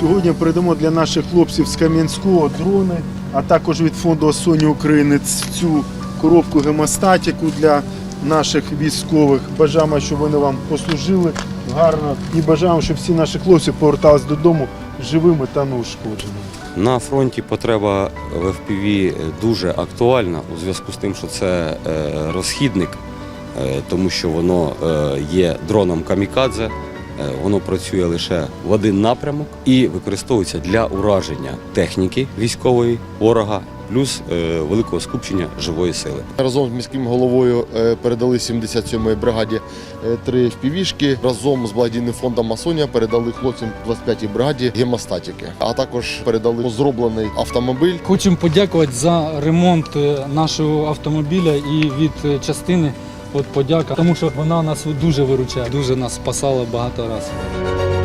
Сьогодні передамо для наших хлопців з Кам'янського дрони, а також від фонду Осоні України цю коробку гемостатіку для наших військових. Бажаємо, щоб вони вам послужили гарно і бажаємо, щоб всі наші хлопці повертались додому живими та неушкодженими. На фронті потреба в FPV дуже актуальна у зв'язку з тим, що це е, розхідник, е, тому що воно е, є дроном камікадзе, воно працює лише в один напрямок і використовується для ураження техніки військової ворога, плюс е, великого скупчення живої сили. Разом з міським головою е, передали 77-ї бригаді е, три впівішки. Разом з благодійним фондом Масонія передали хлопцям 25-й бригаді гемостатики. А також передали зроблений автомобіль. Хочемо подякувати за ремонт е, нашого автомобіля і від е, частини. От подяка, тому що вона нас дуже виручає, дуже нас спасала багато разів.